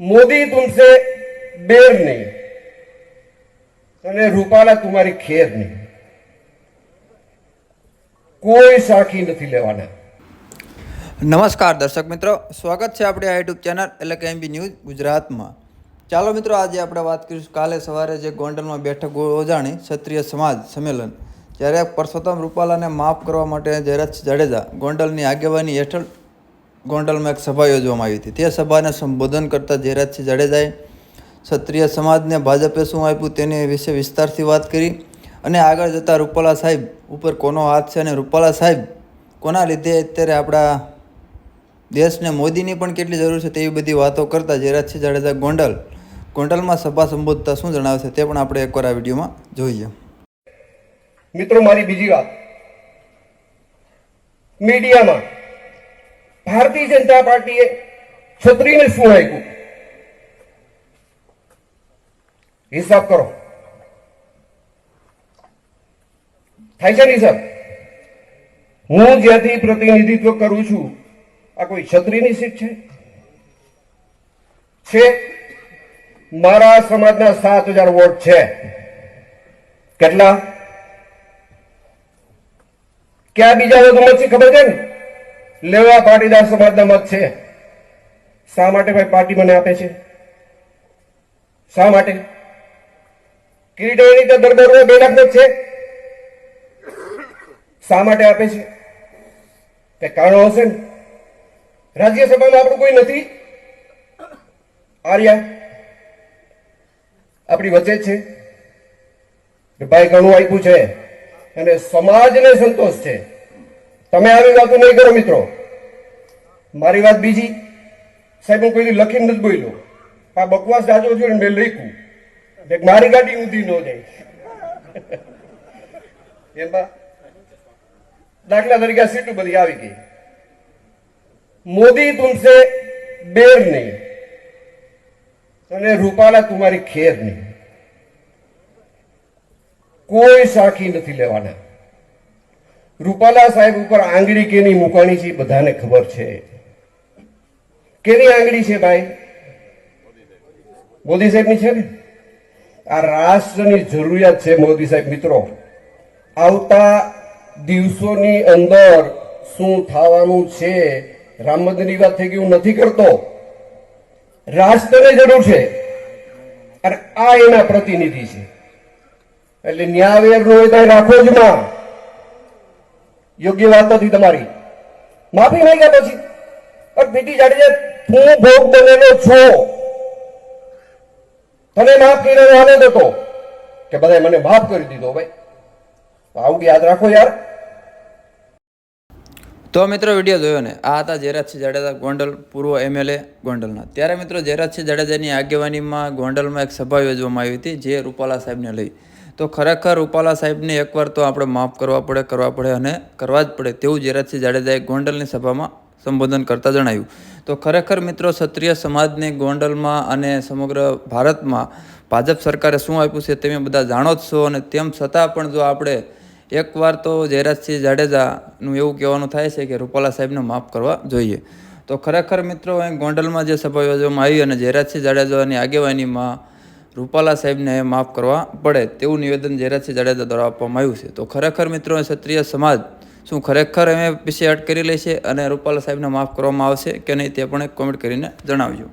मोदी तुमसे बेर नहीं અને રૂપાલા તમારી ખેર નહીં કોઈ સાખી નથી લેવાના નમસ્કાર દર્શક મિત્રો સ્વાગત છે આપણે આ યુટ્યુબ ચેનલ એટલે કે એમબી ન્યૂઝ ગુજરાતમાં ચાલો મિત્રો આજે આપણે વાત કરીશું કાલે સવારે જે ગોંડલમાં બેઠક યોજાણી ક્ષત્રિય સમાજ સંમેલન જ્યારે પરસોત્તમ રૂપાલાને માફ કરવા માટે જયરાજસિંહ જાડેજા ગોંડલની આગેવાની હેઠળ ગોંડલમાં એક સભા યોજવામાં આવી હતી. તે સભાને સંબોધન કરતા જયરાજસિંહ જાડેજાએ ક્ષત્રિય સમાજને ભાજપે શું આપ્યું તેની વિશે વિસ્તારથી વાત કરી અને આગળ જતાં રૂપાલા સાહેબ ઉપર કોનો હાથ છે અને રૂપાલા સાહેબ, કોના લીધે અત્યારે આપણા દેશને મોદીની પણ કેટલી જરૂર છે તેવી બધી વાતો કરતા જયરાજસિંહ જાડેજા ગોંડલ, ગોંડલમાં સભા સંબોધતા શું જણાવશે તે પણ આપણે એકવાર આ વિડીયોમાં જોઈએ. મિત્રો, મારી બીજી વાત. મીડિયામાં ભારતીય જનતા પાર્ટીએ છત્રીને શું આપ્યું હિસાબ કરો. થાય છે ને હિસાબ? હું જ્યાંથી પ્રતિનિધિત્વ કરું છું, આ કોઈ છત્રીની સીટ છે? છે. મારા સમાજના સાત હજાર વોટ છે. કેટલા? ક્યાં બીજા વધુ મત ખબર છે ને? લેવા પાટીદાર સમાજના મત છે. શા માટે ભાઈ પાર્ટી મને આપે છે? શા માટે? કિરીટોની તો દરબાર બે મત છે. શા માટે આપે છે? તે કારણો હશે ને. રાજ્યસભામાં આપણું કોઈ નથી. આર્યા, આપણી વચ્ચે જ છે. ભાઈ ઘણું આપ્યું છે. અને સમાજને સંતોષ છે. તમે આવી વાતો નહીં કરો, મિત્રો. મારી વાત બીજી. સાહેબ, હું કોઈ લખી નથી બોલ્યો. આ બકવાસ જાજો છું મેં લખ્યું. મારી ગાડી ઊંધી ન જાય. એમાં દાખલા તરીકે સીટું બધી આવી ગઈ. મોદી તુમસે બેર નહીં. અને રૂપાલા તમારી ખેર નહીં. કોઈ સાખી નથી લેવાના. રૂપાલા સાહેબ ઉપર આંગળી કેની મૂકવાની છે બધાને ખબર છે. કેની આંગળી છે ભાઈ? મોદી સાહેબની છે ને? આ રાષ્ટ્રની જરૂરિયાત છે મોદી સાહેબ, મિત્રો. આવતા દિવસોની અંદર શું થવાનું છે, રામ મંદિરની વાત થઈ ગઈ, હું નથી કરતો. રાષ્ટ્રને જરૂર છે. અને આ એના પ્રતિનિધિ છે. એટલે ન્યાવેર નો રાખો જ માં યોગ્ય વાત નથી તમારી. માફી નહીં ગયા પછી પણ પીટી જાડેજા હું ભોગ બનેલો છો તને માફ કરીને આનંદ હતો કે બધાએ મને માફ કરી દીધો ભાઈ. આવું યાદ રાખો યાર. તો મિત્રો વીડિયો જોયો ને? આ હતા જયરાજસિંહ જાડેજા ગોંડલ પૂર્વ એમએલએ ગોંડલના. ત્યારે મિત્રો જયરાજસિંહ જાડેજાની આગેવાનીમાં ગોંડલમાં એક સભા યોજવામાં આવી હતી જે રૂપાલા સાહેબને લઈ. તો ખરેખર રૂપાલા સાહેબને એકવાર તો આપણે માફ કરવા પડે કરવા પડે અને કરવા જ પડે તેવું જયરાજસિંહ જાડેજાએ ગોંડલની સભામાં સંબોધન કરતાં જણાવ્યું. તો ખરેખર મિત્રો ક્ષત્રિય સમાજને ગોંડલમાં અને સમગ્ર ભારતમાં ભાજપ સરકારે શું આપ્યું છે તમે બધા જાણો જ છો અને તેમ છતાં પણ જો આપણે એકવાર તો જયરાજસિંહ જાડેજાનું એવું કહેવાનું થાય છે કે રૂપાલા સાહેબને માફ કરવા જોઈએ. તો ખરેખર મિત્રો અહીં ગોંડલમાં જે સભા યોજવામાં આવી અને જયરાજસિંહ જાડેજાની આગેવાનીમાં રૂપાલા સાહેબને માફ કરવા પડે તેવું નિવેદન જયરાજસિંહ જાડેજા દ્વારા આપવામાં આવ્યું છે. તો ખરેખર મિત્રો ક્ષત્રિય સમાજ શું ખરેખર એમ પીછે હટ કરી લેશે અને રૂપાલા સાહેબને માફ કરવામાં આવશે કે નહીં તે પણ એક કોમેન્ટ કરીને જણાવજો.